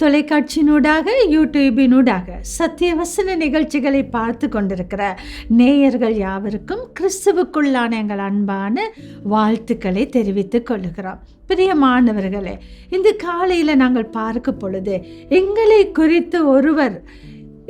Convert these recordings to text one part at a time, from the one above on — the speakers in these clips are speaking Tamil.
தொலைக்காட்சியினூடாக யூடியூபினூடாக சத்தியவசன நிகழ்ச்சிகளை பார்த்து கொண்டிருக்கிற நேயர்கள் யாவருக்கும் கிறிஸ்துவுக்குள்ளான எங்கள் அன்பான வாழ்த்துக்களை தெரிவித்துக் கொள்கிறோம் பிரியமானவர்களே இந்த காலையில் நாங்கள் பார்க்கும் பொழுது எங்களை குறித்து ஒருவர்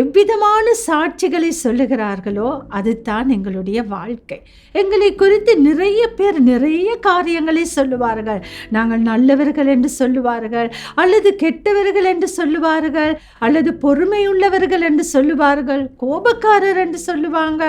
எவ்விதமான சாட்சிகளை சொல்லுகிறார்களோ அதுதான் எங்களுடைய வாழ்க்கை. எங்களை குறித்து நிறைய பேர் நிறைய காரியங்களை சொல்லுவார்கள். நாங்கள் நல்லவர்கள் என்று சொல்லுவார்கள் அல்லது கெட்டவர்கள் என்று சொல்லுவார்கள் அல்லது பொறுமையுள்ளவர்கள் என்று சொல்லுவார்கள் கோபக்காரர் என்று சொல்லுவாங்க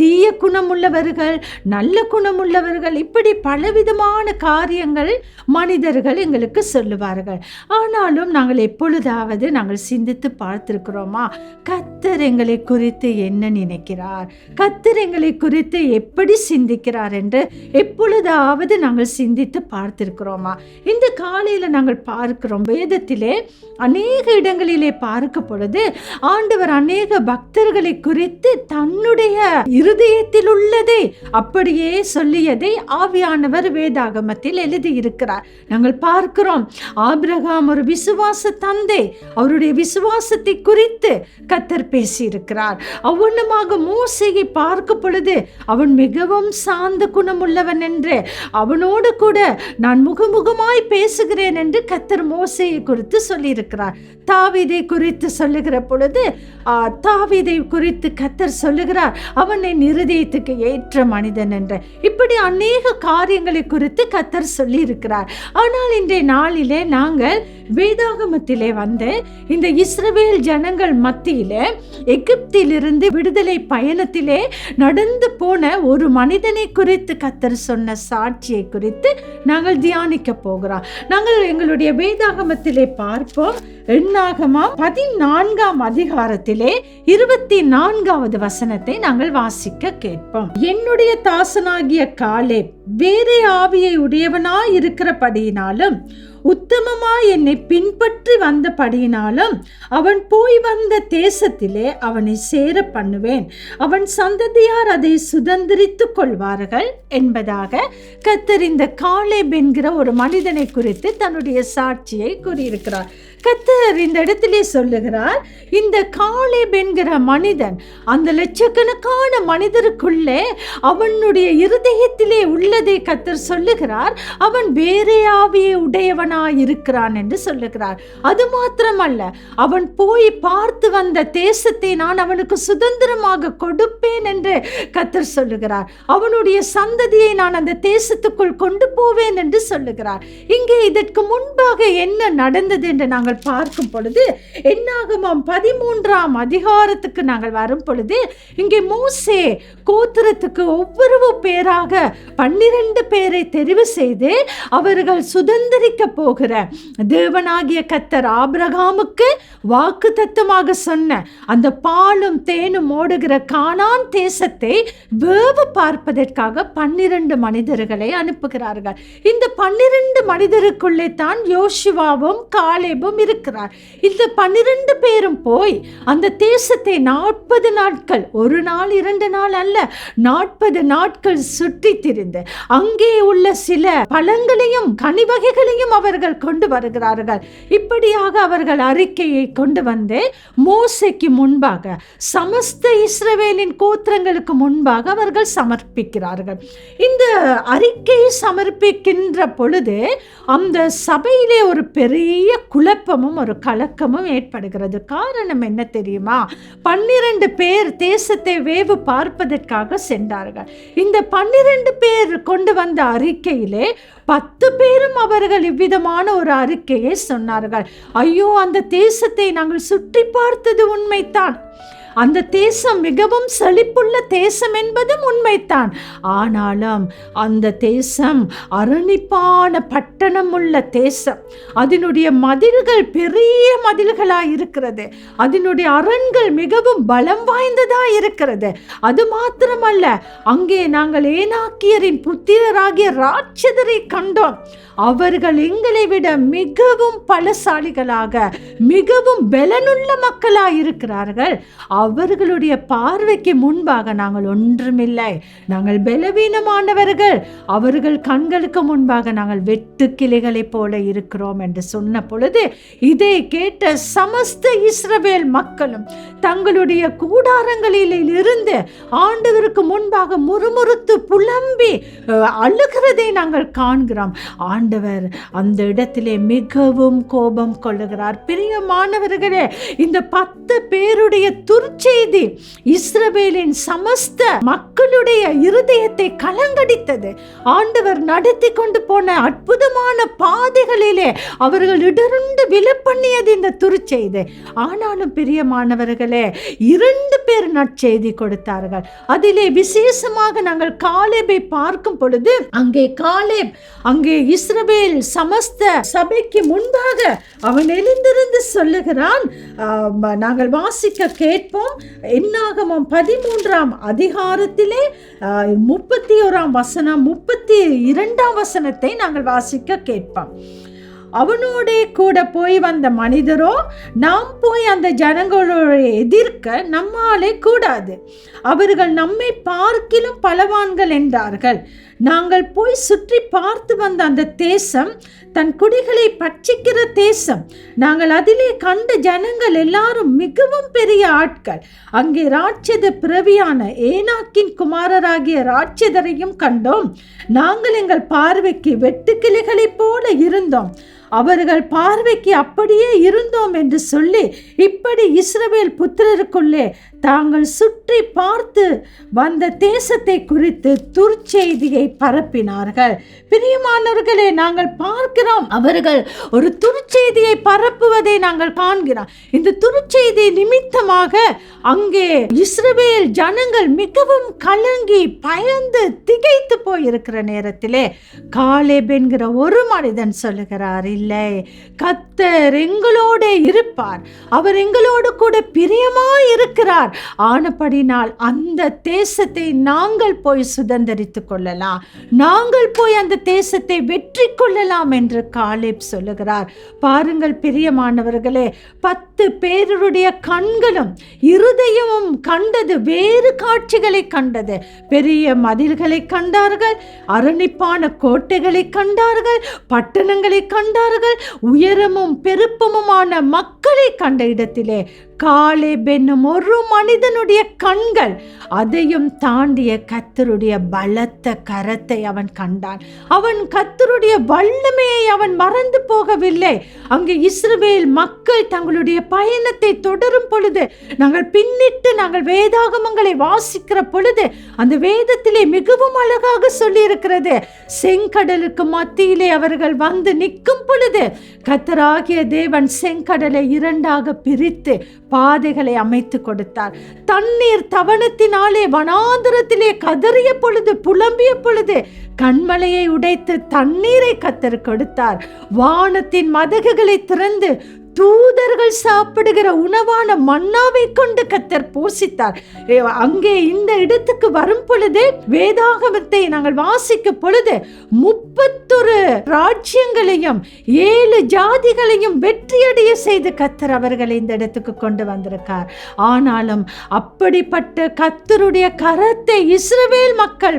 தீய குணமுள்ளவர்கள் நல்ல குணமுள்ளவர்கள் இப்படி பலவிதமான காரியங்கள் மனிதர்கள் எங்களுக்கு சொல்லுவார்கள். ஆனாலும் நாங்கள் எப்பொழுதாவது நாங்கள் சிந்தித்து பார்த்திருக்கிறோமா? கத்தர் எங்களை குறித்து என்ன நினைக்கிறார்? கத்தர் எங்களை குறித்து எப்படி சிந்திக்கிறார் என்று எப்பொழுதாவது நாங்கள் சிந்தித்து பார்த்திருக்கிறோமா? இந்த காலையில் நாங்கள் பார்க்கிறோம். வேதத்திலே அநேக இடங்களிலே பார்க்க பொழுது ஆண்டவர் அநேக பக்தர்களை குறித்து தன்னுடைய இருதயத்தில் உள்ளதை அப்படியே சொல்லியதை ஆவியானவர் வேதாகமத்தில் எழுதியிருக்கிறார். நாங்கள் பார்க்கிறோம். ஆபிரகாம் ஒரு விசுவாச தந்தை. அவருடைய விசுவாசத்தை குறித்து கத்தர் பேசியிருக்கிறார். அவனுமாக மோசையை பார்க்க பொழுது அவன் மிகவும் சார்ந்த குணமுள்ளவன் என்று அவனோடு கூட நான் முகமுகமாய் பேசுகிறேன் என்று கத்தர் மோசையை குறித்து சொல்லியிருக்கிறார். தாவிதை குறித்து சொல்லுகிற பொழுது தாவிதை குறித்து கத்தர் சொல்லுகிறார் அவனை நிருதயத்துக்கு ஏற்ற மனிதன் என்று. இப்படி அநேக காரியங்களை குறித்து கத்தர் சொல்லியிருக்கிறார். ஆனால் இன்றைய நாளிலே நாங்கள் வேதாகமத்திலே வந்து இந்த இஸ்ரவேல் ஜனங்கள் மத்தியிலே எகிப்திலிருந்து விடுதலை பயணத்திலே நடந்து போன ஒரு மனிதனை குறித்து கத்தர் சொன்ன சாட்சியை குறித்து நாங்கள் தியானிக்க போகிறோம். நாங்கள் எங்களுடைய வேதாகமத்திலே பார்ப்போம். எண்ணாகமா பதினான்காம் அதிகாரத்திலே இருபத்தி நான்காவது வசனத்தை நாங்கள் வாசிக்க கேட்போம். என்னுடைய தாசனாகிய காலே வேறே ஆவியை உடையவனாய் இருக்கிறபடியினாலும் உத்தமமாய் என்னை பின்பற்றி வந்தபடியினாலும் அவன் போய் வந்த தேசத்திலே அவனை சேர பண்ணுவேன். அவன் சந்ததியார் அதை சுதந்திரித்து கொள்வார்கள் என்பதாக கத்தர் இந்த காலேப் என்கிற ஒரு மனிதனை குறித்து தன்னுடைய சாட்சியை கூறியிருக்கிறார். கத்தர் இந்த இடத்திலே சொல்லுகிறார் இந்த காலேப் என்கிற மனிதன் அந்த லட்சக்கணக்கான மனிதருக்குள்ளே அவனுடைய இருதயத்திலே உள்ளதை கத்தர் சொல்லுகிறார். அவன் வேறே ஆவியை உடையவனாய் இருக்கிறான் என்று சொல்லுகிறார். அது மாத்திரமல்ல அவன் போய் பார்த்து வந்த தேசத்தை நான் அவனுக்கு சுதந்திரமாக கொடுப்பேன் என்று கத்தர் சொல்லுகிறார். அவனுடைய சந்ததியை நான் அந்த தேசத்துக்குள் கொண்டு போவேன் என்று சொல்லுகிறார். இங்கே இதற்கு முன்பாக என்ன நடந்தது என்று நாங்கள் பார்க்கும் பொழுது என்னாகுமாம் பதிமூன்றாம் அதிகாரத்துக்கு நாங்கள் வரும் பொழுது இங்கே மோசே கோத்திரத்துக்கு ஒவ்வொரு பேராக பன்னிரண்டு பேரை தெரிவு செய்து அவர்கள் சுதந்திரிக்க போகிற. தேவனாகிய கத்தர் ஆபிரகாமுக்கு வாக்கு தத்துவமாக சொன்ன அந்த பாலும் தேனும் ஓடுகிற காணான் தேசத்தை வேவு பார்ப்பதற்காக பன்னிரண்டு மனிதர்களை அனுப்புகிறார்கள். இந்த பன்னிரண்டு மனிதருக்குள்ளே தான் யோசிவாவும் காலேபும் இருக்கிறார். இந்த பன்னிரண்டு பேரும் போய் அந்த தேசத்தை நாற்பது நாட்கள் ஒரு நாள் இரண்டு நாள் அல்ல நாற்பது நாட்கள் சுற்றி திரிந்து அங்கே உள்ள சில பழங்களையும் கனிவகைகளையும் அவர்கள் கொண்டு வருகிறார்கள். இப்படியாக அவர்கள் அறிக்கையை கொண்டு வந்து மோசைக்கு முன்பாக சமஸ்த இஸ்ரவேலின் கோத்திரங்களுக்கு முன்பாக அவர்கள் சமர்ப்பிக்கிறார்கள். இந்த அறிக்கையை சமர்ப்பிக்கின்ற பொழுது அந்த சபையிலே ஒரு பெரிய குழப்பமும் ஒரு கலக்கமும் ஏற்படுகிறது. காரணம் என்ன தெரியுமா? பன்னிரண்டு பேர் தேசத்தை வேவு பார்ப்பதற்காக சென்றார்கள். இந்த பன்னிரண்டு பேர் கொண்டு வந்த அறிக்கையிலே பத்து பேரும் அவர்கள் இவ்விதமான ஒரு அறிக்கையை சொன்னார்கள். ஐயோ அந்த தேசத்தை நாங்கள் சுற்றி பார்த்தது உண்மைத்தான் அந்த தேசம் மிகவும் செழிப்புள்ள தேசம் என்பதும் உண்மைத்தான் ஆனாலும் அந்த தேசம் அரணிப்பான பட்டணம் உள்ள தேசம். அதனுடைய மதில்கள் பெரிய மதில்களாக இருக்கிறது. அதனுடைய அரண்கள் மிகவும் பலம் வாய்ந்ததாக இருக்கிறது. அது மாத்திரமல்ல அங்கே நாங்கள் ஏனாக்கியரின் புத்திரராகிய ராட்சதரை கண்டோம். அவர்கள் எங்களை விட மிகவும் பலசாலிகளாக மிகவும் பலனுள்ள மக்களாக இருக்கிறார்கள். அவர்களுடைய பார்வைக்கு முன்பாக நாங்கள் ஒன்றுமில்லை. நாங்கள் பலவீனமானவர்கள். அவர்கள் கண்களுக்கு முன்பாக நாங்கள் வெட்டு கிளைகளைப் போல இருக்கிறோம் என்று சொன்ன பொழுது இதை கேட்ட சமஸ்த இஸ்ரவேல் மக்களும் தங்களுடைய கூடாரங்களில் இருந்து ஆண்டவருக்கு முன்பாக முறுமுறுத்து புலம்பி அழுகிறதை நாங்கள் காண்கிறோம். ஆண்டவர் அந்த இடத்திலே மிகவும் கோபம் கொள்ளுகிறார். பிரியமானவர்களே இந்த பத்து பேருடைய துர்ச்செய்தி இஸ்ரவேலின் சமஸ்த மக்களுடைய இருதயத்தை கலங்கடித்தது. ஆண்டவர் நடத்தி கொண்டு போன அற்புதமான பாதைகளிலே அவர்கள் இடர்ந்து விலப்பண்ணியது இந்த துருச்செய்தி. ஆனாலும் பிரியமானவர்களே இரண்டு பேர் நற்செய்தி கொடுத்தார்கள். அதிலே விசேஷமாக நாங்கள் காலேபை பார்க்கும் பொழுது அங்கே காலேப் அங்கே இஸ்ரவேல் சமஸ்த சபைக்கு முன்பாக அவன் எழுந்திருந்து சொல்லுகிறான் நாங்கள் வாசிக்க கேட்போம். என்னாகமம் பதிமூன்றாம் அதிகாரத்திலே முப்பத்தி ஓராம் வசனம் முப்பத்தி இரண்டாம் வசனத்தை நாங்கள் வாசிக்க கேட்போம். அவனோடே கூட போய் வந்த மனிதரோ நாம் போய் அந்த ஜனங்களோட எதிர்க்க நம்மாலே கூடாது. அவர்கள் நம்மை பார்க்கிலும் பலவான்கள் என்றார்கள். நாங்கள் போய் சுற்றி பார்த்து வந்த அந்த தேசம் தன் குடிகளை பட்சிக்கிற தேசம். நாங்கள் அதிலே கண்ட ஜனங்கள் எல்லாரும் மிகவும் பெரிய ஆட்கள். அங்கே ராட்சத பிறவியான ஏனாக்கின் குமாரராகிய ராட்சதரையும் கண்டோம். நாங்கள் எங்கள் பார்வைக்கு வெட்டுக்கிளிகளைப் போல இருந்தோம். அவர்கள் பார்வைக்கு அப்படியே இருந்தோம் என்று சொல்லி இப்படி இஸ்ரவேல் புத்திரருக்குள்ளே தாங்கள் சுற்றி பார்த்து வந்த தேசத்தை குறித்து துர்ச்செய்தியை பரப்பினார்கள். பிரியமானவர்களே நாங்கள் பார்க்கிறோம் அவர்கள் ஒரு துருச்செய்தியை பரப்புவதை நாங்கள் காண்கிறோம். இந்த துருச்செய்தி நிமித்தமாக அங்கே இஸ்ரவேல் ஜனங்கள் மிகவும் கலங்கி பயந்து திகைத்து போயிருக்கிற நேரத்திலே காலேப் என்கிற ஒரு மனிதன் சொல்லுகிறார் இல்லை. கத்தர் எங்களோட இருப்பார். அவர் எங்களோடு கூட பிரியமாய் இருக்கிறார். ஆனபடினால் அந்த தேசத்தை நாங்கள் போய் சுதந்திரித்து கொள்ளலாம். நாங்கள் போய் அந்த தேசத்தை வெற்றி கொள்ளலாம் என்று காலேப் சொல்லுகிறார். பாருங்கள் பிரியமானவர்களே பத்து பத்து பேருடைய கண்களும் இருதயமும் கண்டது வேறு காட்சிகளை கண்டது. பெரிய மதில்களை கண்டார்கள் அரணிப்பான கோட்டைகளை கண்டார்கள் பட்டணங்களை கண்டார்கள் உயரமும் பெருப்பமுமான மக்களை கண்ட இடத்திலே. காலேப் என்னும் ஒரு மனிதனுடைய கண்கள் அதையும் தாண்டிய கத்தருடைய பலத்த கரத்தை அவன் கண்டான். அவன் கத்தருடைய வல்லமையை அவன் மறந்து போகவில்லை. அங்கே இஸ்ரவேல் மக்கள் தங்களுடைய பயணத்தை தொடரும் பொழுது நாங்கள் பின்னிட்டு நாங்கள் வேதாகமங்களை வாசிக்கிற பொழுது அந்த வேதத்திலே மிகவும் அழகாக சொல்லியிருக்கிறது. செங்கடலுக்கு மத்தியிலே அவர்கள் வந்து நிற்கும் பொழுது கத்தராகிய தேவன் செங்கடலை இரண்டாக பிரித்து பாதைகளை அமைத்து கொடுத்தார். தண்ணீர் தவணத்தினாலே வனாந்திரத்திலே கதறிய பொழுது புலம்பிய பொழுது கண்மலையை உடைத்து தண்ணீரை கத்தர் கொடுத்தார். வானத்தின் மதகுகளை திறந்து தூதர்கள் சாப்பிடுகிற உணவான மன்னாவை கொண்டு கத்தர் போஷித்தார் அங்கே இந்த இடத்துக்கு வரும் பொழுது வேதாகமத்தை நாங்கள் வாசிக்கும் பொழுது முப்பத்தொரு ராஜ்யங்களையும் ஏழு ஜாதிகளையும் வெற்றியடைய செய்து கத்தர் அவர்களை இந்த இடத்துக்கு கொண்டு வந்திருக்கார். ஆனாலும் அப்படிப்பட்ட கத்தருடைய கரத்தை இஸ்ரவேல் மக்கள்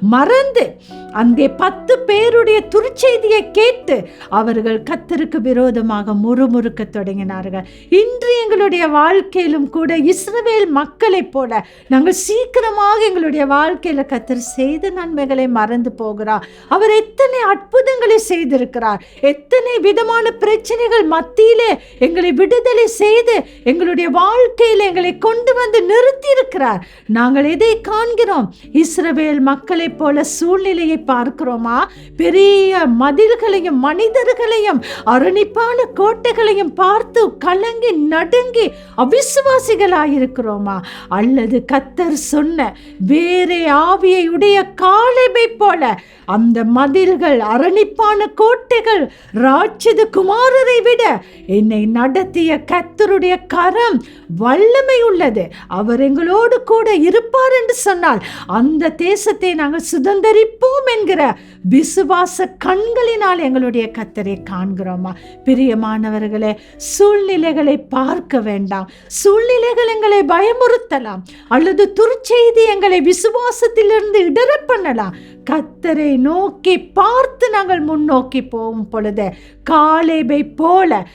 மறந்து அங்கே பத்து பேருடைய துர்ச்செய்தியை கேட்டு அவர்கள் கத்தருக்கு விரோதமாக முறுமுறுக்க தொடங்கினார்கள். இன்று எங்களுடைய வாழ்க்கையிலும் கூட இஸ்ரவேல் மக்களைப் போல நாங்கள் சீக்கிரமாக எங்களுடைய வாழ்க்கையில கத்தர் செய்த நன்மைகளை மறந்து போகிறார். அவர் எத்தனை அற்புதங்களை செய்திருக்கிறார். எத்தனை விதமான பிரச்சனைகள் மத்தியிலே எங்களை விடுதலை செய்து எங்களுடைய வாழ்க்கையில் எங்களை கொண்டு வந்து நிறுத்தியிருக்கிறார். நாங்கள் எதை காண்கிறோம்? இஸ்ரவேல் மக்களைப் போல சூழ்நிலையை பார்க்கிறோமா? பெரிய மதில்களையும் மனிதர்களையும் அரணிப்பான கோட்டைகளையும் பார்த்து கலங்கி நடுங்கி அவிசுவாசிகளாயிருக்கிறோமா? அல்லது கத்தர் சொன்ன வேறே ஆவியையுடைய காலைமை போல அந்த மதில்கள் அரணிப்பான கோட்டைகள் ராட்சத குமாரரை விட என்னை நடத்திய கத்தருடைய கரம் வல்லமை உள்ளது. அவர் எங்களோடு கூட இருப்பார் என்று சொன்னால் அந்த தேசத்தை நாங்கள் சுதந்தரிப்போம் என்கிற விசுவாச கண்களினால் எங்களுடைய கத்தரை காண்கிறோமா? பிரியமான பிரியமானவர்களே சூழ்நிலைகளை பார்க்க வேண்டாம். சூழ்நிலைகள் எங்களை பயமுறுத்தலாம். அல்லது துர்ச்செய்தி எங்களை விசுவாசத்திலிருந்து இடர பண்ணலாம். கத்தரை நோக்கி பார்த்து நாங்கள் முன்னோக்கி போகும் பொழுது காலேபை போல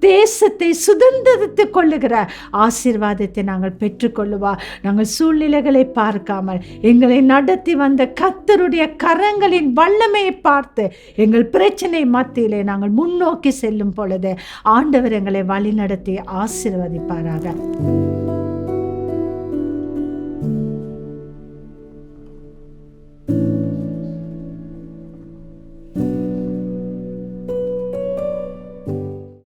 தேசத்தை சுதந்திரத்து கொள்ளுகிற ஆசீர்வாதத்தை நாங்கள் பெற்றுக்கொள்ளுவா. நாங்கள் சூழ்நிலைகளை பார்க்காமல் எங்களை நடத்தி வந்த கத்தருடைய கரங்களின் வல்லமையை பார்த்து எங்கள் பிரச்சனை மத்தியிலே நாங்கள் முன்னோக்கி செல்லும் பொழுது ஆண்டவர் எங்களை வழிநடத்தி ஆசீர்வதிப்பாராக.